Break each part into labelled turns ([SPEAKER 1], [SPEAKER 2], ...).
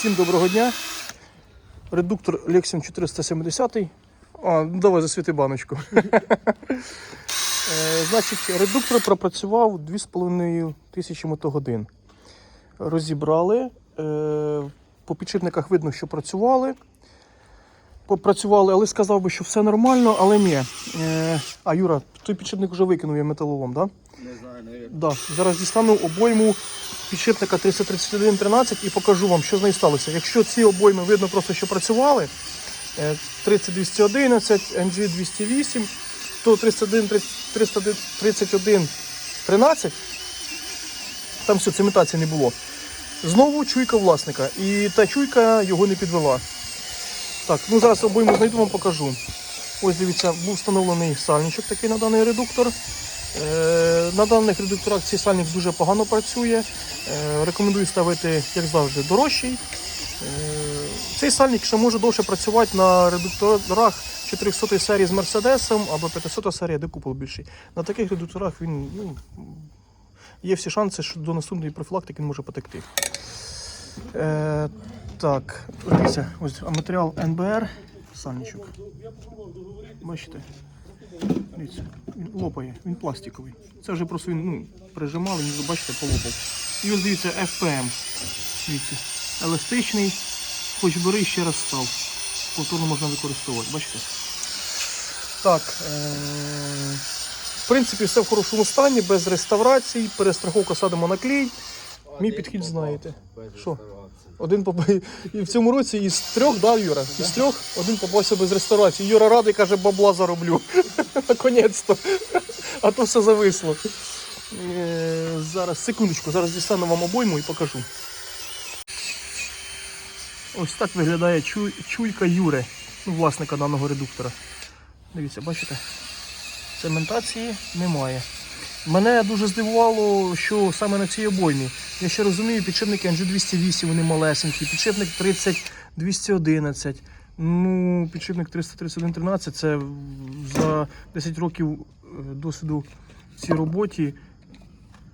[SPEAKER 1] Всім доброго дня. Редуктор Lexion 470. А, ну давай засвіти баночку. Е, Значить, редуктор пропрацював 2,5 тисячі мотогодин. Розібрали. е, По підшипниках видно, що працювали. Попрацювали, але сказав би, що все нормально, але ні. Е, А, Юра, той підшипник вже викинув я металолом, так? Да?
[SPEAKER 2] Навіть.
[SPEAKER 1] Да, зараз дістану обойму підшипника 33113 і покажу вам, що з нею сталося. Якщо ці обойми видно просто, що працювали, е, 30211, NG 208, то 301, 331 13, там все, цементації не було. Знову чуйка власника. І та чуйка його не підвела. Так, ну зараз обойму знайду вам покажу. Ось дивіться, був встановлений сальничок такий на даний редуктор. Е, На даних редукторах цей сальник дуже погано працює. Е, Рекомендую ставити, як завжди, дорожчий. Е, Цей сальник ще може довше працювати на редукторах 400 серії з Мерседесом або 500 серія, де купол більший. На таких редукторах він ну, є всі шанси, що до наступної профілактики він може потекти. Е, так, дивіться, ось матеріал НБР, сальничок. Бачите? Він лопає, він пластиковий. Це вже просто він ну, прижимали, він, бачите, полопав. І ось дивіться, FPM. Дивіться, еластичний, хоч бери ще раз став. Повторно можна використовувати, бачите? Так, е- в принципі, все в хорошому стані, без реставрацій, перестраховка садимо на клей. Мій підхід знаєте. Що? Один поп... І в цьому році із трьох, да, Юра? Із трьох один попався без реставрації. Юра радий каже, бабла зароблю. Наконець-то. А то все зависло. Е, Зараз, секундочку, зараз дістану вам обойму і покажу. Ось так виглядає чуйка Юри, ну, власника даного редуктора. Дивіться, бачите? Цементації немає. Мене дуже здивувало, що саме на цій обоймі. Я ще розумію, підшипники NG208, вони малесенькі, підшипник 30-211. Ну, підшипник 33113 це за 10 років е, досвіду в цій роботі.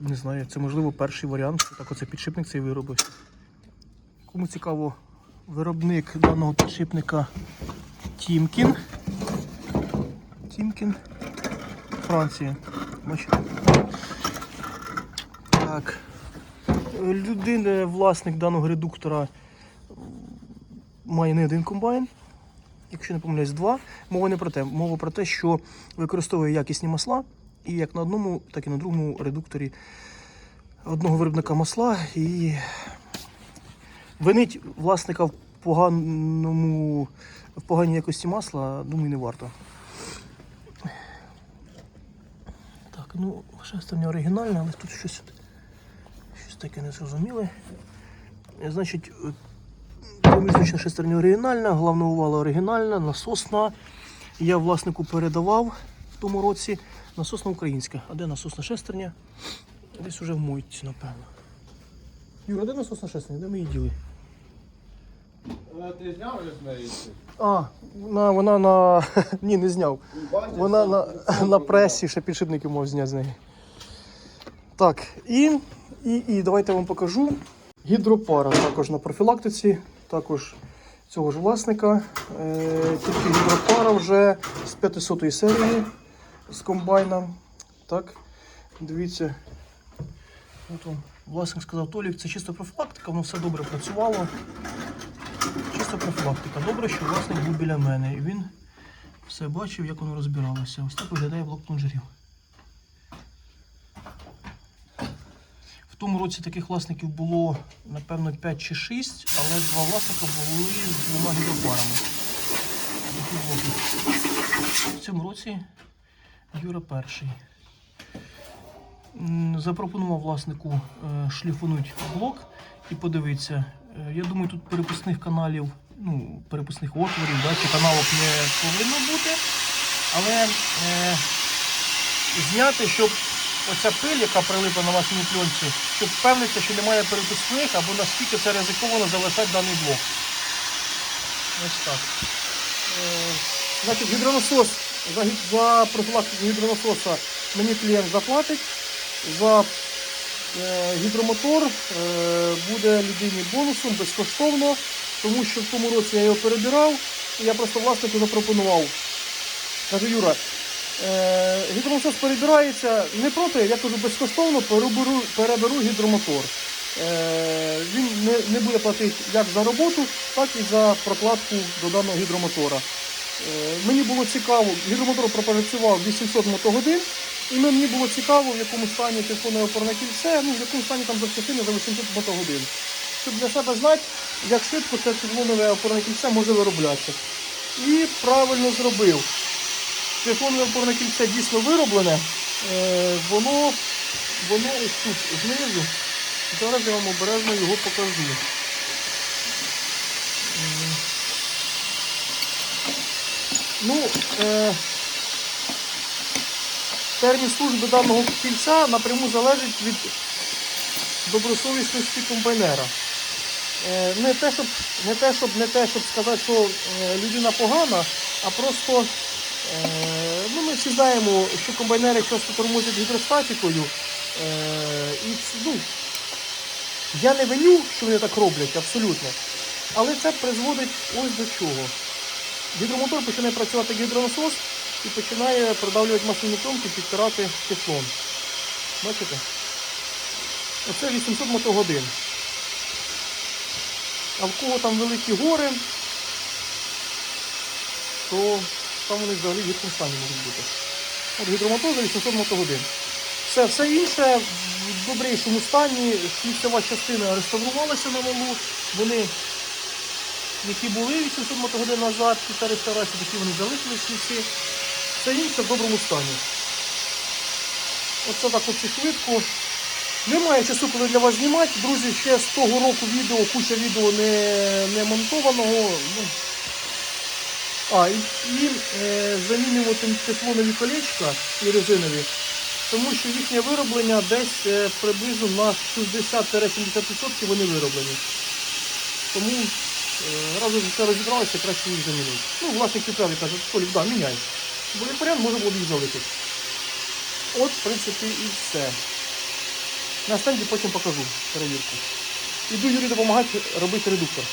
[SPEAKER 1] Не знаю, це можливо перший варіант, що так оце підшипник цей виробився. Кому цікаво, виробник даного підшипника Тімкін. Тімкін. Франція. Так. Людина, власник даного редуктора має не один комбайн. Якщо не помиляюсь, два. Мова не про те. Мова про те, що використовує якісні масла і як на одному, так і на другому редукторі одного виробника масла. І винить власника в поганому, в поганій якості масла, думаю, не варто. Ну, шестерня оригінальна, але тут щось, щось таке незрозуміле. Е, Значить, помізнична шестерня оригінальна, головна увала оригінальна, насосна. Я власнику передавав в тому році. Насосна українська. А де насосна шестерня? Десь уже в мойці, напевно. Юра, де насосна шестерня? Де ми її діли?
[SPEAKER 2] Ти зняв з неї?
[SPEAKER 1] А, на, вона на. Ні, не зняв. Вона на, на пресі ще підшипники можуть зняти з неї. Так, і, і, і давайте я вам покажу. Гідропара також на профілактиці, також цього ж власника. Е, тільки гідропара вже з 500 серії з комбайна. Так, дивіться. От власник сказав, Толік, це чисто профілактика, воно все добре працювало. Чисто профілактика. Добре, що власник був біля мене і він все бачив, як воно розбиралося. Ось так виглядає блок плунжерів. В тому році таких власників було, напевно, 5 чи 6, але два власника були з двома гідропарами. В цьому році Юра перший. Запропонував власнику е, шліфунути блок і подивитися. Е, Я думаю, тут перепускних каналів, ну, перепускних отворів, да, чи каналок не повинно бути. Але е, зняти, щоб оця пиль, яка прилипла на вашій пленці, щоб впевнитися, що немає перепускних або наскільки це ризиковано залишати даний блок. Ось так. Е, значить, гідронасос, за, за профілактику гідронасоса мені клієнт заплатить. За Е, Гідромотор е, буде людині бонусом безкоштовно, тому що в тому році я його перебирав, і я просто власнику запропонував. Кажу, Юра, е, гідронасос перебирається не проти, я кажу, безкоштовно переберу, переберу гідромотор. Е, він не, не буде платити як за роботу, так і за прокладку до даного гідромотора. Е, мені було цікаво, гідромотор пропрацював 800 мотогодин, і мені було цікаво, в якому стані тефлонове опорне кільце, ну в якому стані там запчастини за 800 мотогодин. Щоб для себе знати, як швидко це тефлонове опорне кільце може вироблятися. І правильно зробив. Тефлонове опорне кільце дійсно вироблене, е, воно, воно ось тут знизу. Зараз я вам обережно його покажу. М. Ну, е, термін служби даного кільця напряму залежить від добросовісності комбайнера. Е, не те, щоб, не те, щоб, не те, щоб сказати, що е, людина погана, а просто е, ну, ми всі знаємо, що комбайнери часто тормозять гідростатикою. І, ну, я не виню, що вони так роблять, абсолютно. Але це призводить ось до чого. Гідромотор починає працювати як гідронасос і починає продавлювати масляну пленку, підтирати тефлон. Бачите? Оце 800 мотогодин. А в кого там великі гори, то там вони взагалі в гіршому стані можуть бути. От гідромотор за 800 мотогодин. Все, все інше в добрішому стані. Шліцева частина реставрувалася на малу. Вони, які були 800 мотогодин назад після реставрації, такі вони залишились шліці. Все інше в доброму стані. Оце так от швидко. Немає часу, коли для вас знімати. Друзі, ще з того року відео, куча відео не, не монтованого. Ну, а, і, і е, замінюємо тефлонові колечка і резинові, тому що їхнє вироблення десь е, приблизно на 60-70% вони вироблені. Тому е, разом з це розібралися, краще їх замінити. Ну, власник каже, Толік, да, міняй. Бо як варіант може було їх залишити. От, в принципі, і все. На стенді потім покажу перевірку. Іду Юрію допомагати робити редуктор.